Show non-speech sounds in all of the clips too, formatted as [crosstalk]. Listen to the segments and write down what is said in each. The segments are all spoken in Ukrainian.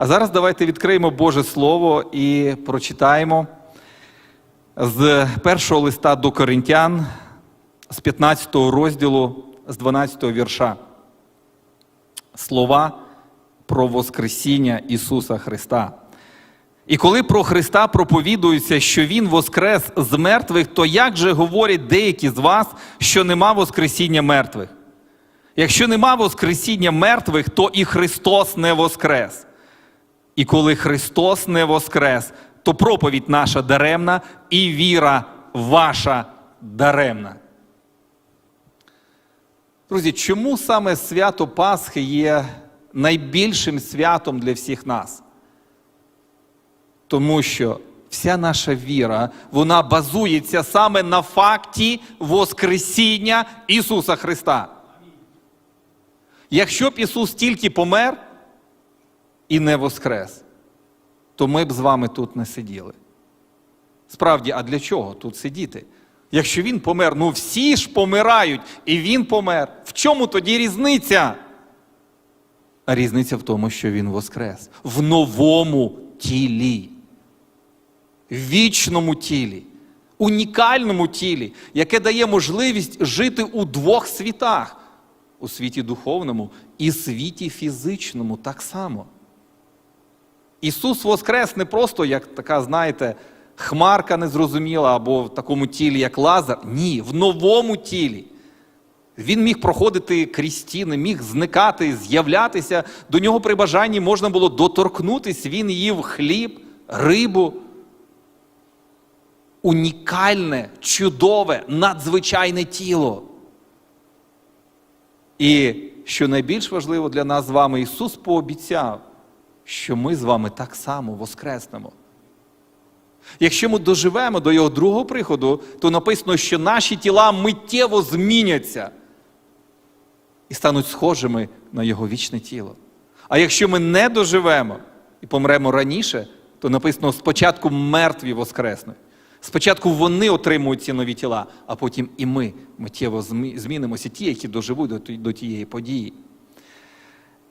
А зараз давайте відкриємо Боже Слово і прочитаємо з першого листа до Коринтян, з 15 розділу, з 12 вірша. Слова про Воскресіння Ісуса Христа. І коли про Христа проповідується, що Він воскрес з мертвих, то як же говорять деякі з вас, що нема Воскресіння мертвих? Якщо нема Воскресіння мертвих, то і Христос не воскрес. І коли Христос не воскрес, то проповідь наша даремна і віра ваша даремна. Друзі, чому саме свято Пасхи є найбільшим святом для всіх нас? Тому що вся наша віра, вона базується саме на факті Воскресіння Ісуса Христа. Якщо б Ісус тільки помер і не воскрес, то ми б з вами тут не сиділи. Справді, а для чого тут сидіти? Якщо він помер, ну всі ж помирають, і він помер. В чому тоді різниця? А різниця в тому, що він воскрес в новому тілі, в вічному тілі, унікальному тілі, яке дає можливість жити у двох світах у світі духовному і світі фізичному так само. Ісус Воскрес не просто як така, знаєте, хмарка незрозуміла або в такому тілі, як Лазар. Ні, в новому тілі. Він міг проходити крізь стіни, міг зникати, з'являтися. До нього при бажанні можна було доторкнутись, він їв хліб, рибу. Унікальне, чудове, надзвичайне тіло. І що найбільш важливо для нас з вами, Ісус пообіцяв, що ми з вами так само воскреснемо. Якщо ми доживемо до Його другого приходу, то написано, що наші тіла миттєво зміняться і стануть схожими на Його вічне тіло. А якщо ми не доживемо і помремо раніше, то написано спочатку мертві воскреснуть. Спочатку вони отримують ці нові тіла, а потім і ми миттєво змінимося, ті, які доживуть до тієї події.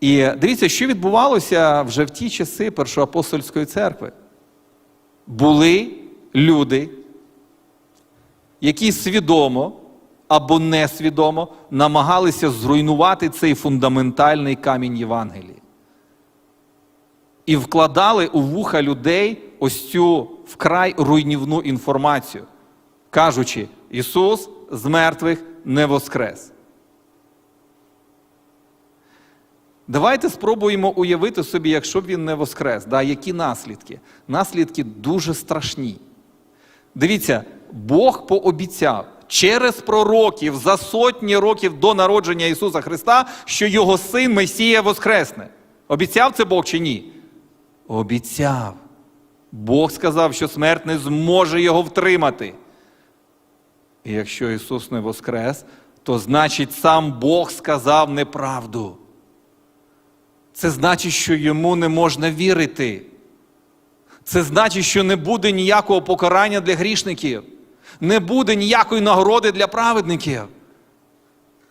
І дивіться, що відбувалося вже в ті часи Першоапостольської церкви. Були люди, які свідомо або несвідомо намагалися зруйнувати цей фундаментальний камінь Євангелії. І вкладали у вуха людей ось цю вкрай руйнівну інформацію, кажучи, Ісус з мертвих не воскрес. Давайте спробуємо уявити собі, якщо б він не воскрес, да, які наслідки? Наслідки дуже страшні. Дивіться, Бог пообіцяв через пророків за сотні років до народження Ісуса Христа, що Його син Месія воскресне. Обіцяв це Бог чи ні? Обіцяв. Бог сказав, що смерть не зможе його втримати. І якщо Ісус не воскрес, то значить сам Бог сказав неправду. Це значить, що йому не можна вірити. Це значить, що не буде ніякого покарання для грішників, не буде ніякої нагороди для праведників.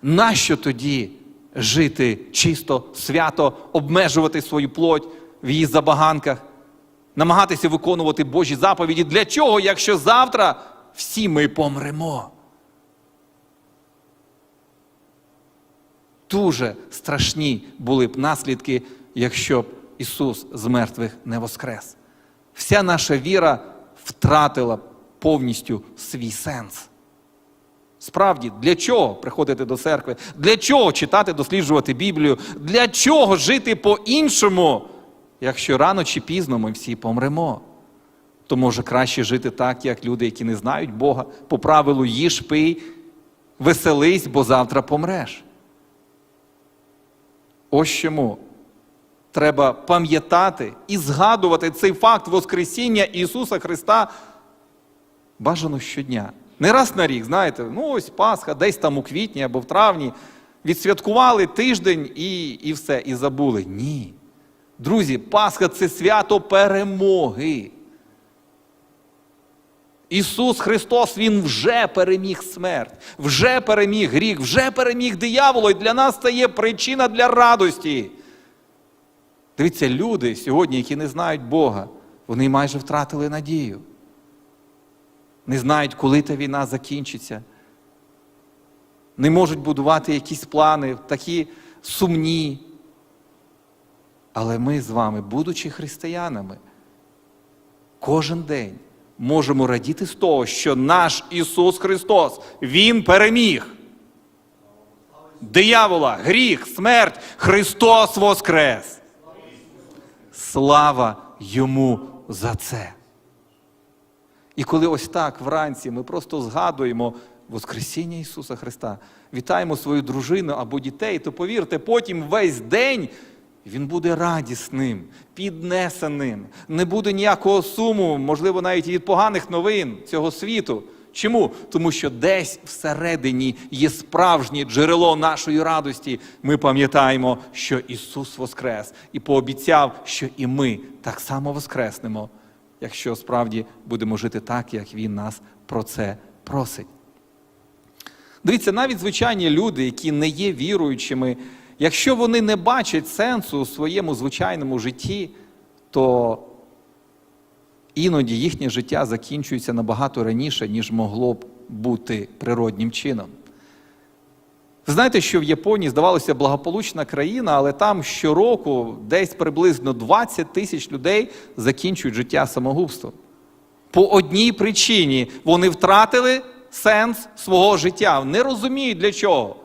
Нащо тоді жити чисто, свято, обмежувати свою плоть в її забаганках, намагатися виконувати Божі заповіді? Для чого, якщо завтра всі ми помремо? Дуже страшні були б наслідки, якщо б Ісус з мертвих не воскрес. Вся наша віра втратила повністю свій сенс. Справді, для чого приходити до церкви? Для чого читати, досліджувати Біблію? Для чого жити по-іншому, якщо рано чи пізно ми всі помремо? То може краще жити так, як люди, які не знають Бога, по правилу їж, пий, веселись, бо завтра помреш. Ось чому треба пам'ятати і згадувати цей факт Воскресіння Ісуса Христа бажано щодня. Не раз на рік, знаєте, ну ось Пасха, десь там у квітні або в травні. Відсвяткували тиждень і, і все, і забули. Ні. Друзі, Пасха це свято перемоги. Ісус Христос, Він вже переміг смерть, вже переміг гріх, вже переміг дияволо, і для нас це є причина для радості. Дивіться, люди сьогодні, які не знають Бога, вони майже втратили надію. Не знають, коли та війна закінчиться. Не можуть будувати якісь плани, такі сумні. Але ми з вами, будучи християнами, кожен день можемо радіти з того, що наш Ісус Христос, Він переміг. Диявола, гріх, смерть, Христос Воскрес. Слава йому за це. І коли ось так вранці ми просто згадуємо Воскресіння Ісуса Христа, вітаємо свою дружину або дітей, то повірте, потім весь день він буде радісним, піднесеним, не буде ніякого суму, можливо, навіть і від поганих новин цього світу. Чому? Тому що десь всередині є справжнє джерело нашої радості. Ми пам'ятаємо, що Ісус Воскрес і пообіцяв, що і ми так само воскреснемо, якщо справді будемо жити так, як Він нас про це просить. Дивіться, навіть звичайні люди, які не є віруючими, якщо вони не бачать сенсу у своєму звичайному житті, то іноді їхнє життя закінчується набагато раніше, ніж могло б бути природнім чином. Знаєте, що в Японії здавалося благополучна країна, але там щороку десь приблизно 20 тисяч людей закінчують життя самогубством. По одній причині вони втратили сенс свого життя, не розуміють для чого.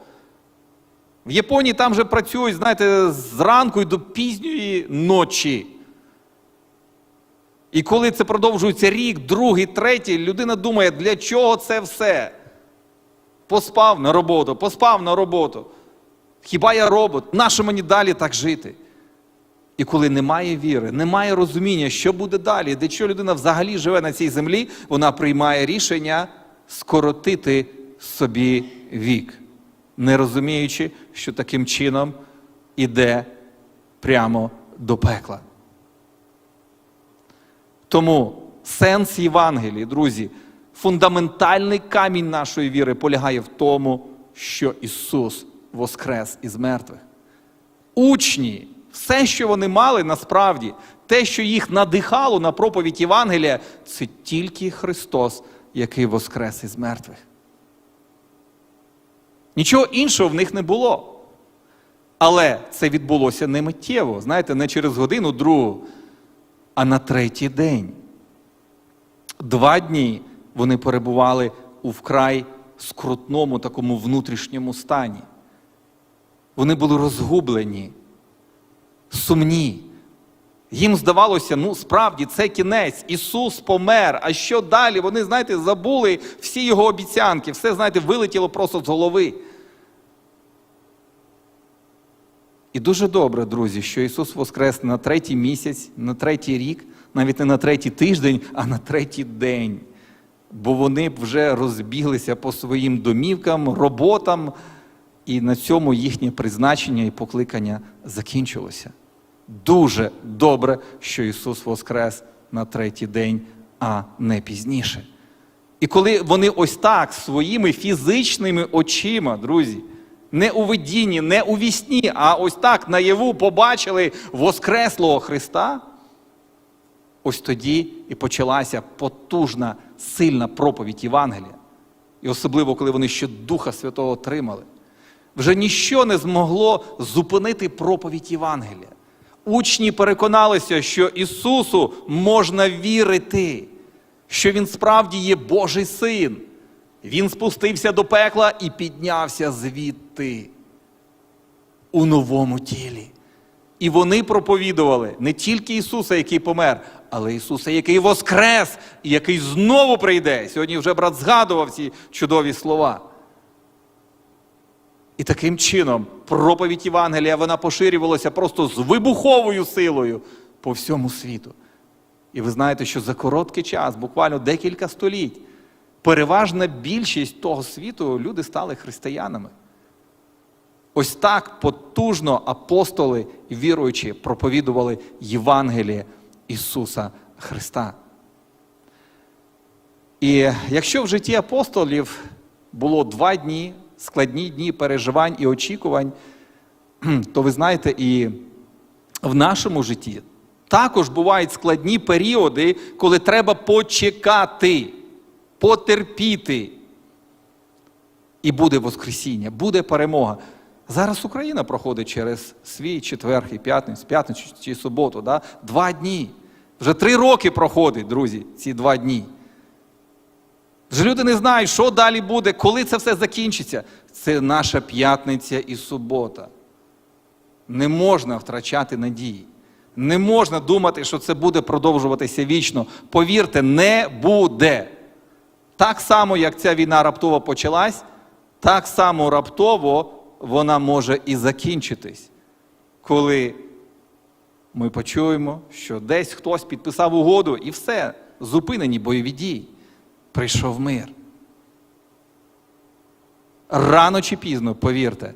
В Японії там же працюють, знаєте, зранку і до пізньої ночі. І коли це продовжується рік, другий, третій, людина думає, для чого це все? Поспав на роботу, поспав на роботу. Хіба я робот? Нащо мені далі так жити? І коли немає віри, немає розуміння, що буде далі, де що людина взагалі живе на цій землі, вона приймає рішення скоротити собі вік, не розуміючи, що таким чином іде прямо до пекла. Тому сенс Євангелії, друзі, фундаментальний камінь нашої віри полягає в тому, що Ісус воскрес із мертвих. Учні, все, що вони мали насправді, те, що їх надихало на проповідь Євангелія, це тільки Христос, який воскрес із мертвих. Нічого іншого в них не було. Але це відбулося не миттєво, знаєте, не через годину другу, а на третій день. Два дні вони перебували у вкрай скрутному такому внутрішньому стані. Вони були розгублені, сумні. Їм здавалося, ну справді це кінець. Ісус помер. А що далі? Вони, знаєте, забули всі його обіцянки, все, знаєте, вилетіло просто з голови. І дуже добре, друзі, що Ісус воскрес на третій місяць, на третій рік, навіть не на третій тиждень, а на третій день. Бо вони вже розбіглися по своїм домівкам, роботам, і на цьому їхнє призначення і покликання закінчилося. Дуже добре, що Ісус воскрес на третій день, а не пізніше. І коли вони ось так своїми фізичними очима, друзі, не у видінні, не у вісні, а ось так наяву побачили Воскреслого Христа, ось тоді і почалася потужна, сильна проповідь Євангелія. І особливо, коли вони ще Духа Святого отримали. Вже ніщо не змогло зупинити проповідь Євангелія. Учні переконалися, що Ісусу можна вірити, що Він справді є Божий син. Він спустився до пекла і піднявся звідти у новому тілі. І вони проповідували не тільки Ісуса, який помер, але Ісуса, який воскрес і який знову прийде. Сьогодні вже брат згадував ці чудові слова. І таким чином проповідь Євангелія вона поширювалася просто з вибуховою силою по всьому світу. І ви знаєте, що за короткий час, буквально декілька століть, переважна більшість того світу люди стали християнами. Ось так потужно апостоли, віруючі, проповідували Євангеліє Ісуса Христа. І якщо в житті апостолів було два дні, складні дні переживань і очікувань, [clears throat] то ви знаєте, і в нашому житті також бувають складні періоди, коли треба почекати, потерпіти. І буде Воскресіння, буде перемога. Зараз Україна проходить через свій четвер і п'ятницю, п'ятницю чи суботу. Да? Два дні. Вже три роки проходить, друзі, ці два дні. Люди не знають, що далі буде, коли це все закінчиться. Це наша п'ятниця і субота. Не можна втрачати надії. Не можна думати, що це буде продовжуватися вічно. Повірте, не буде. Так само, як ця війна раптово почалась, так само раптово вона може і закінчитись, коли ми почуємо, що десь хтось підписав угоду і все, зупинені бойові дії. Прийшов мир. Рано чи пізно, повірте,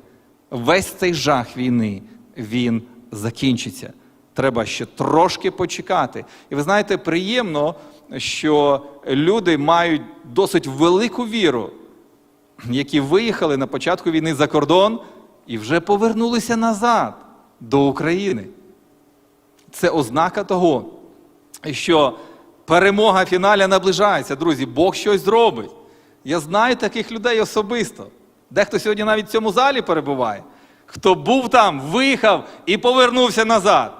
весь цей жах війни, він закінчиться. Треба ще трошки почекати. І ви знаєте, приємно, що люди мають досить велику віру, які виїхали на початку війни за кордон і вже повернулися назад до України. Це ознака того, що перемога фіналі наближається, друзі, Бог щось зробить. Я знаю таких людей особисто. Дехто сьогодні навіть в цьому залі перебуває, хто був там, виїхав і повернувся назад,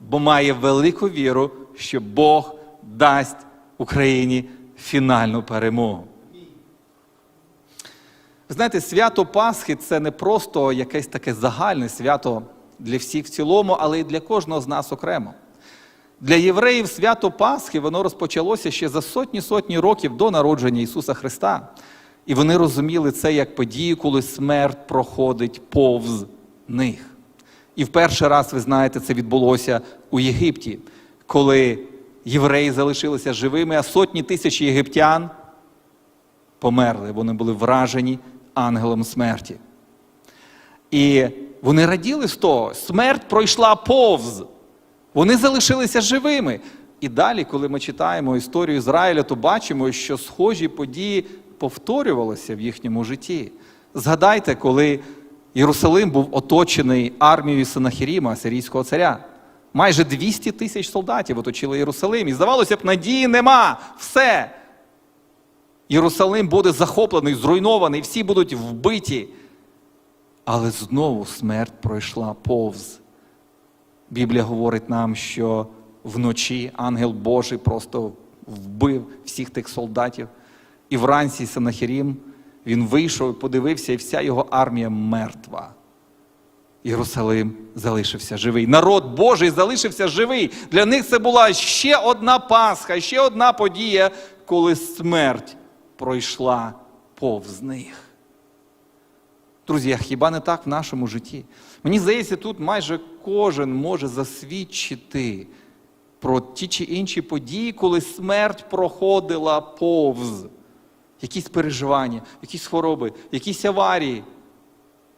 бо має велику віру, що Бог дасть Україні фінальну перемогу. Ви знаєте, свято Пасхи це не просто якесь таке загальне свято для всіх в цілому, але й для кожного з нас окремо. Для євреїв свято Пасхи воно розпочалося ще за сотні сотні років до народження Ісуса Христа. І вони розуміли це як подію, коли смерть проходить повз них. І в перший раз, ви знаєте, це відбулося у Єгипті, коли євреї залишилися живими, а сотні тисяч єгиптян померли. Вони були вражені ангелом смерті. І вони раділи з того, смерть пройшла повз. Вони залишилися живими. І далі, коли ми читаємо історію Ізраїля, то бачимо, що схожі події повторювалися в їхньому житті. Згадайте, коли Єрусалим був оточений армією Синахіріма, сирійського царя. Майже 200 тисяч солдатів оточили Єрусалим. І здавалося б, надії нема. Все. Єрусалим буде захоплений, зруйнований, всі будуть вбиті. Але знову смерть пройшла повз. Біблія говорить нам, що вночі ангел Божий просто вбив всіх тих солдатів. І вранці Сенахірім, він вийшов подивився, і вся його армія мертва. Єрусалим залишився живий. Народ Божий залишився живий. Для них це була ще одна Пасха, ще одна подія, коли смерть пройшла повз них. Друзі, хіба не так в нашому житті? Мені здається, тут майже кожен може засвідчити про ті чи інші події, коли смерть проходила повз. Якісь переживання, якісь хвороби, якісь аварії.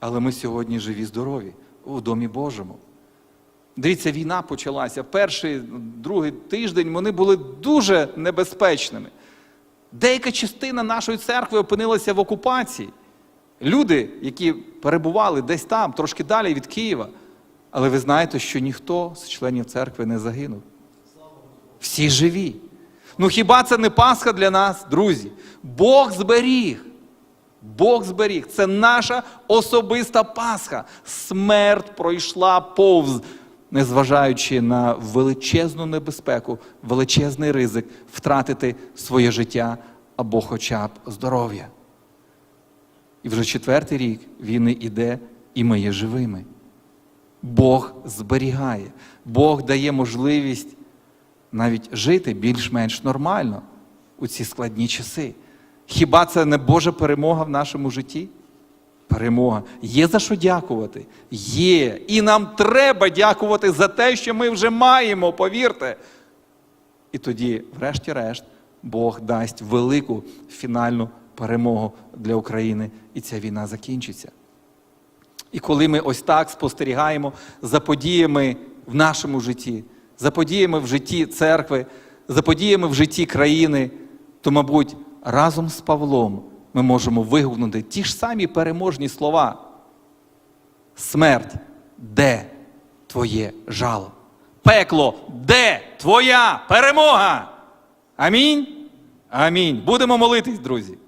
Але ми сьогодні живі, здорові у Домі Божому. Дивіться, війна почалася. Перший, другий тиждень вони були дуже небезпечними. Деяка частина нашої церкви опинилася в окупації. Люди, які перебували десь там, трошки далі від Києва. Але ви знаєте, що ніхто з членів церкви не загинув. Всі живі. Ну хіба це не Пасха для нас, друзі? Бог зберіг. Бог зберіг. Це наша особиста Пасха. Смерть пройшла повз, незважаючи на величезну небезпеку, величезний ризик втратити своє життя або хоча б здоров'я. І вже четвертий рік війни іде, і ми є живими. Бог зберігає, Бог дає можливість навіть жити більш-менш нормально у ці складні часи. Хіба це не Божа перемога в нашому житті? Перемога. Є за що дякувати? Є. І нам треба дякувати за те, що ми вже маємо, повірте. І тоді, врешті-решт, Бог дасть велику фінальну перемогу для України, і ця війна закінчиться. І коли ми ось так спостерігаємо за подіями в нашому житті, за подіями в житті церкви, за подіями в житті країни, то, мабуть, разом з Павлом ми можемо вигукнути ті ж самі переможні слова. Смерть, де твоє жало? Пекло, де твоя перемога? Амінь. Амінь. Будемо молитись, друзі.